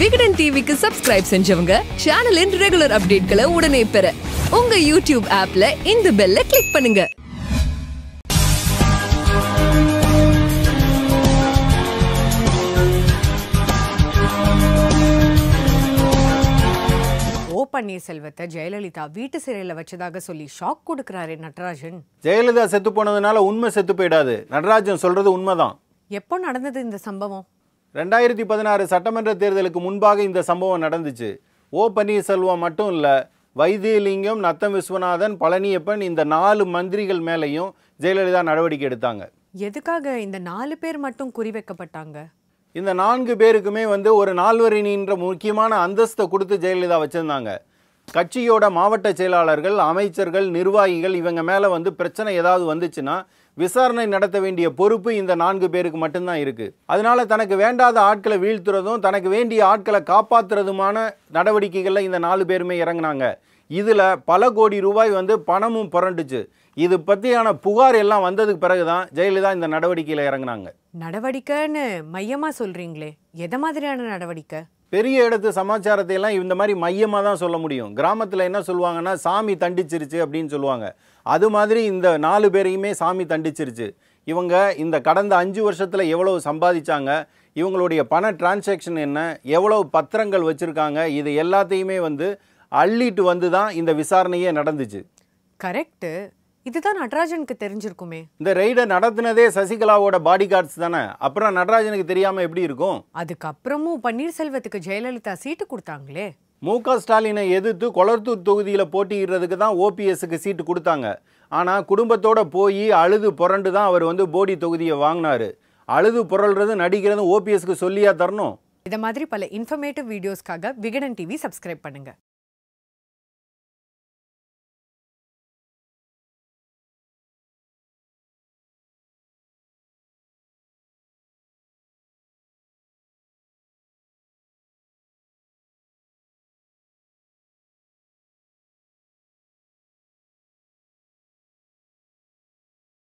விகடன் டிவிக்கு சப்ஸ்கிரைப் செஞ்சவங்க சேனலின் ரெகுலர் அப்டேட்களை உடனே பெற உங்க யூடியூப் ஆப்ல இந்த பெல்ல கிளிக் பண்ணுங்க. ஓ பன்னீர்செல்வத்தை ஜெயலலிதா வீட்டு சிறையில் வச்சதாக சொல்லி ஷாக் கொடுக்கிறாரே நட்ராஜன். ஜெயலலிதா செத்து போனதுனால உண்மை செத்து போயிடாது. நடராஜன் சொல்றது உண்மைதான். எப்போ நடந்தது இந்த சம்பவம்? ரெண்டாயிரத்தி பதினாறு சட்டமன்ற தேர்தலுக்கு முன்பாக இந்த சம்பவம் நடந்துச்சு. ஓ பன்னீர்செல்வம் மட்டும் இல்லை வைத்தியலிங்கம் நத்தம் விஸ்வநாதன் பழனியப்பன் இந்த நாலு மந்திரிகள் மேலேயும் ஜெயலலிதா நடவடிக்கை எடுத்தாங்க. எதுக்காக இந்த நாலு பேர் மட்டும் குறிவைக்கப்பட்டாங்க இந்த நான்கு பேருக்குமே வந்து ஒரு நால்வரினின்ற முக்கியமான அந்தஸ்தை கொடுத்து ஜெயலலிதா வச்சுருந்தாங்க. கட்சியோட மாவட்ட செயலாளர்கள் அமைச்சர்கள் நிர்வாகிகள் இவங்க மேலே வந்து பிரச்சனை ஏதாவது வந்துச்சுன்னா விசாரணை நடத்த வேண்டிய பொறுப்பு இந்த நான்கு பேருக்கு மட்டும்தான் இருக்குது அதனால தனக்கு வேண்டாத ஆட்களை வீழ்த்துறதும் தனக்கு வேண்டிய ஆட்களை காப்பாற்றுறதுமான நடவடிக்கைகளில் இந்த நாலு பேருமே இறங்குனாங்க. இதில் பல கோடி ரூபாய் வந்து பணமும் புரண்டுச்சு. இது பற்றியான புகார் எல்லாம் வந்ததுக்கு பிறகு தான் ஜெயலலிதா இந்த நடவடிக்கையில் இறங்குனாங்க. நடவடிக்கைன்னு மையமாக சொல்கிறீங்களே எதை மாதிரியான நடவடிக்கை? பெரிய இடத்து சமாச்சாரத்தை எல்லாம் இந்த மாதிரி மையமாக தான் சொல்ல முடியும். கிராமத்தில் என்ன சொல்லுவாங்கன்னா சாமி தண்டிச்சிருச்சு அப்படின்னு சொல்லுவாங்க. அது மாதிரி இந்த நாலு பேரையுமே சாமி தண்டிச்சிருச்சு. இவங்க இந்த கடந்த அஞ்சு வருஷத்தில் எவ்வளவு சம்பாதிச்சாங்க இவங்களுடைய பண டிரான்சாக்ஷன் என்ன எவ்வளவு பத்திரங்கள் வச்சுருக்காங்க இது எல்லாத்தையுமே வந்து அள்ளிட்டு வந்து தான் இந்த விசாரணையே நடந்துச்சு. கரெக்டு இதுதான் நட்ராஜனுக்கு தெரிஞ்சிருக்குமே. இந்த ரெய்டை நடத்தினதே சசிகலாவோட பாடி கார்ட்ஸ் தானே? அப்புறம் நடராஜனுக்கு தெரியாமல் எப்படி இருக்கும்? அதுக்கப்புறமும் பன்னீர்செல்வத்துக்கு ஜெயலலிதா சீட்டு கொடுத்தாங்களே. மு க ஸ்டாலினை எதிர்த்து கொளத்தூர் தொகுதியில் போட்டியிடுறதுக்கு தான் ஓபிஎஸ்க்கு சீட்டு கொடுத்தாங்க. ஆனால் குடும்பத்தோட போய் அழுது புரண்டு தான் அவர் வந்து போடி தொகுதியை வாங்கினாரு. அழுது புரள்றதும் நடிக்கிறதும் ஓபிஎஸ்க்கு சொல்லியா தரணும்? இதை மாதிரி பல இன்ஃபர்மேட்டிவ் வீடியோஸ்க்காக விகடன் டிவி சப்ஸ்கிரைப் பண்ணுங்க.